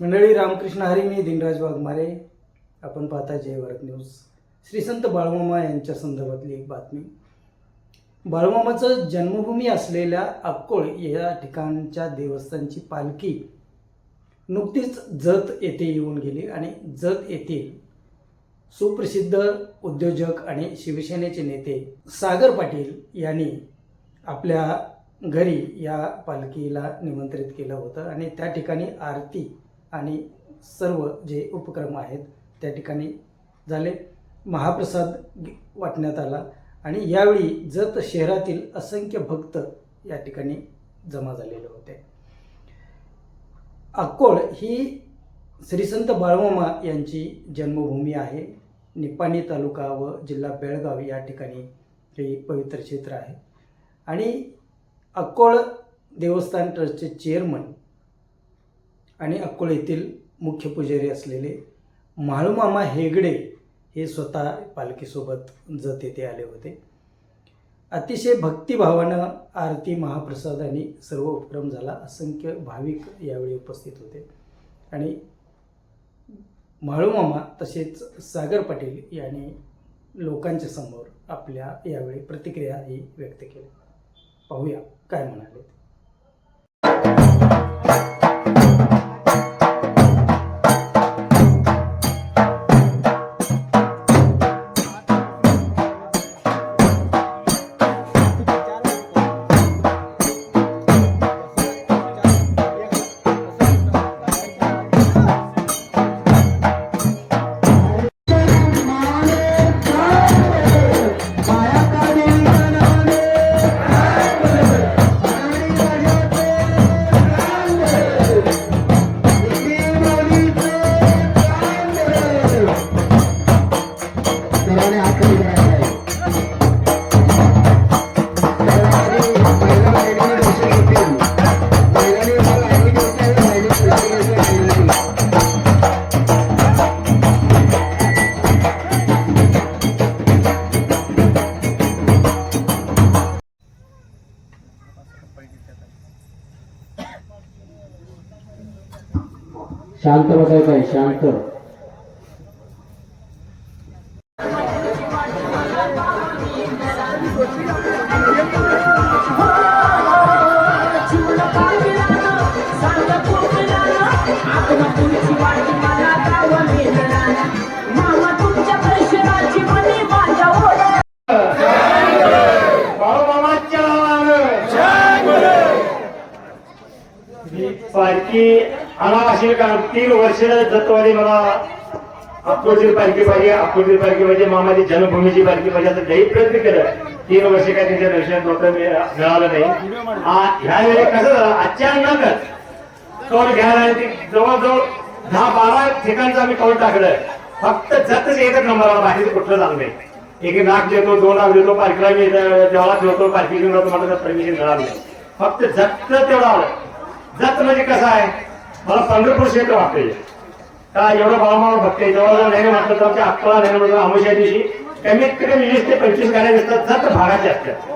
मंडळी रामकृष्ण हरी मी दिनराज वाघमारे. आपण पाहता जय भारत न्यूज. श्री संत बाळमामा यांच्या संदर्भातली एक बातमी. बाळमामाचं जन्मभूमी असलेल्या अक्कोळ या ठिकाणच्या देवस्थानची पालखी नुकतीच जत येथे येऊन गेली आणि जत येथील सुप्रसिद्ध उद्योजक आणि शिवसेनेचे नेते सागर पाटील यांनी आपल्या घरी या पालखीला निमंत्रित केलं होतं आणि त्या ठिकाणी आरती आणि सर्व जे उपक्रम आहेत त्या ठिकाणी झाले. महाप्रसाद वाटण्यात आला आणि यावेळी जत शहरातील असंख्य भक्त या ठिकाणी जमा झालेले होते. अक्कोळ ही श्रीसंत बाळमामा यांची जन्मभूमी आहे. निपाणी तालुका व जिल्हा बेळगाव या ठिकाणी हे पवित्र क्षेत्र आहे. आणि अक्कोळ देवस्थान ट्रस्टचे चेअरमन आणि अक्कोळ येथील मुख्य पुजारी असलेले म्हाळूमामा हेगडे हे स्वतः पालखीसोबत जत येथे आले होते. अतिशय भक्तिभावानं आरती महाप्रसाद आणि सर्व उपक्रम झाला. असंख्य भाविक यावेळी उपस्थित होते. आणि म्हाळूमामा तसेच सागर पाटील यांनी लोकांच्या समोर आपल्या यावेळी प्रतिक्रिया ही व्यक्त केली पाहूया काय म्हणाले शांत बसायचं आहे शांत. मामा तुमच्या कारण तीन वर्ष जतवाली मला अक्कोची पालखी पाहिजे अक्कोची पालखी पाहिजे मामाची जन्मभूमीची पालखी पाहिजे असं लई प्रयत्न केलं. तीन वर्ष काय त्यांच्या दर्शन नव्हतं मिळालं नाही. ह्या वेळी कसं झालं अचानकच कौल घ्यायला जवळजवळ दहा बारा ठिकाणचं आम्ही कौल टाकलं फक्त जतच एकच नंबर आला बाहेर कुठलं झालं नाही. एक नाक देतो दोन लाख देतो पालखीला मी देवाला ठेवतो पालखी घेऊन जातो मला परमिशन मिळालं नाही. फक्त जत तेवढं आलं. जत म्हणजे कसं आहे? मला पंढरपूर क्षेत्र वाटतंय. का एवढं बाळामाला बघते जवळजवळ नाही म्हटलं तर अक्कला नाही म्हटलं अमुष्या दिवशी कमीत कमी वीस ते पंचवीस गाड्या दिसतात जत भागाचे असतात.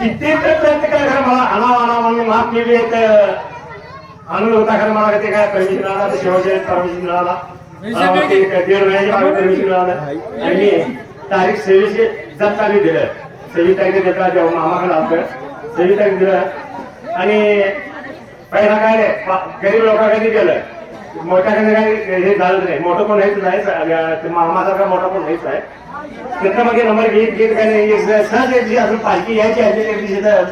किती तर प्रयत्न केला खरं मला आणावं आणावं म्हणून माफ केली एक आनंद होता खरं मला ते काय परमिशन मिळाला ते शेवटचे परमिशन मिळाला. मला वाटतं दीड महिन्याच्या मागे परमिशन मिळालं. आणि तारीख सव्वीस जत तारीख दिलं. सव्वीस तारीख देता जेव्हा मामाकडे आलं सव्वीस तारीख दिलं. आणि पहिला काय नाही गरीब लोकांकडे गेलं मोठ्याकडे काही हे झालं नाही. मोठं कोण हेच नाही. मामासारखा मोठा कोण हेच आहे. तिथं मग नंबर घेत घेत काय नाही सहज एक असं पालखी यायची आहे एक दिवशी तर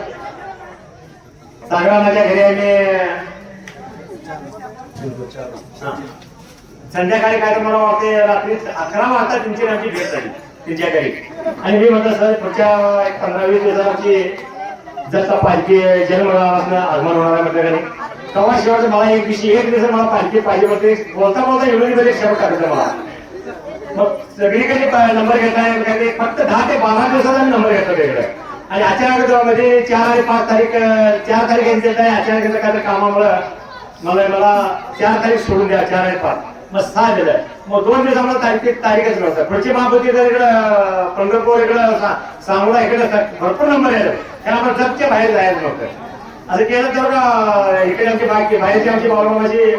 सागरानाच्या घरी आले. संध्याकाळी काय तर वाटते? रात्री अकरा वाजता तुमची आमची भेट झाली तिच्या घरी आणि मी म्हणतो सर पुढच्या एक पंधरा वीस दिवसाची जसा पालखी जन्म आगमन होणार आहे म्हटलं घरी तेव्हा शेवटचं मला एक दिवशी एक दिवस मला पालखी पाहिजे म्हणते बोलता बोलता एवढं तरी शेवट टाकायचं मला मग सगळीकडे नंबर घेताय फक्त दहा ते बारा दिवसाचा मी नंबर घेतो वेगळं. आणि अचानक म्हणजे चार आणि पाच तारीख चार तारीख यांचे अचानक काय कामामुळं मला मला चार तारीख सोडून द्या चार आणि पाच. मग सहा दिलं मग दोन दिवस आम्हाला तारीख तारीखच नव्हतं. पुढची महापती तर इकडं पंढरपूर इकडं सा- सांगोला इकडे भरपूर नंबर येतात त्यामुळे जगच्या बाहेर जायचं नव्हतं. असं केलं तर इकडे आमची बाकी बाहेरची आमची बाळमामाची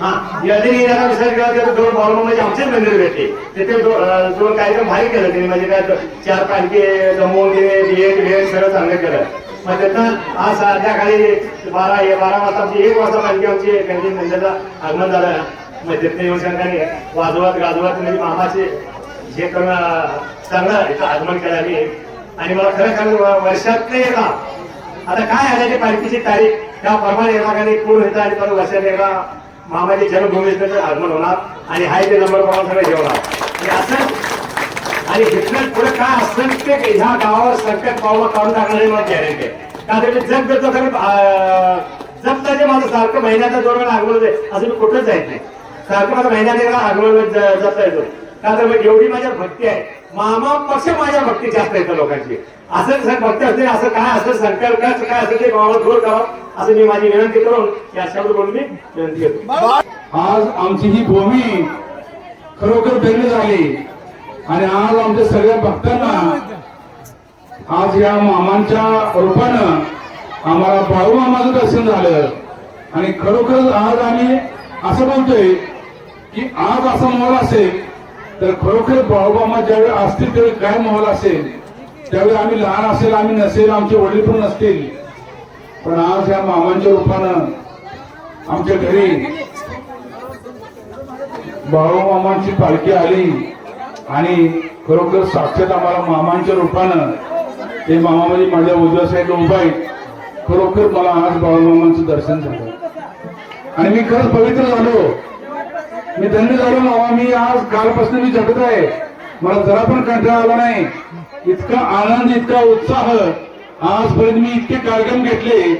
हा यादी येण्याचा विचार केला तर दोन बाळू म्हणजे आमचेच मंदिर भेटले. तिथे दोन कार्यक्रम भारी केलं. त्यांनी म्हणजे काय चार पालखी जमवून दिले बियेट बियेट सगळं चांगलं केलं. मग त्यांना आज संध्याकाळी बारा हे बारा वाजता आमची एक वाजता पालखी आमची गणपती मंदिराला आगमन झालं. मग तिथनं येऊन शंकाने वाजवत गाजवत म्हणजे मामाचे हे करून चांगलं इथं आगमन केलं आणि मला खरं खरं वर्षात नाही एकदा. आता काय आहे ते पालखीची तारीख? त्याप्रमाणे येणाऱ्याने पूर्ण येतं आणि परत वर्षात एकदा मामाची जन्मभूमीचं आगमन होणार. आणि हाय ते नंबर प्रमाण सगळं जेवणार. आणि असं आणि हिटलर का काय ह्या गावावर संकट पावलं काढून टाकणारे मला गॅरंटी आहे का तर जग देतो खरं जगता माझं सारखं महिन्याचा दोन वेळा आगमन असं मी कुठंच जायत नाही. सारखं माझं महिन्यात एकदा आगमन जाता येतो. का तर एवढी माझ्या भक्ती आहे. मामा पक्ष माझ्या भक्ती जास्त येतं लोकांची. असं भक्त भक्ती असते असं काय असं संकल्प काय काय असेल ते गावाला दूर करावं असं मी माझी विनंती करून या शब्द बोलून मी विनंती करतो. आज आमची ही भूमी खरोखर धन्य झाली. आणि आज आमच्या सगळ्या भक्तांना आज या मामांच्या रूपानं आम्हाला भाऊ मामाचं दर्शन झालं. आणि खरोखर आज आम्ही असं बोलतोय की आज असा माहोल असेल तर खरोखर बाळू मामा ज्यावेळी असतील त्यावेळी काय माहोल असेल? त्यावेळी आम्ही लहान असेल आम्ही नसेल आमचे वडील पण नसतील. पण आज या मामांच्या रूपानं आमच्या घरी बाळू मामांची पालखी आली. आणि खरोखर साक्षात आम्हाला मामांच्या रूपानं ते मामा म्हणजे माझ्या उजव्या साईडला उभा आहेत खरोखर मला आज बाळूमामांचं दर्शन झालं. आणि मी खरंच पवित्र झालो. मी धन्य झालो मामा. मी आज कालपासून मी जगत आहे. मला जरा पण कंटाळा आला नाही. इतका आनंद इतका उत्साह. आजपर्यंत मी इतके कार्यक्रम घेतले.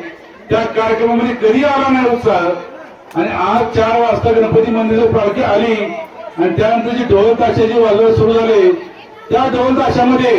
त्या कार्यक्रमामध्ये कधी आला नाही उत्साह? आणि आज चार वाजता गणपती मंदिरात पालखी आली. आणि त्यानंतर जी ढोल ताशाची वाजवत सुरू झाले त्या ढोल ताशामध्ये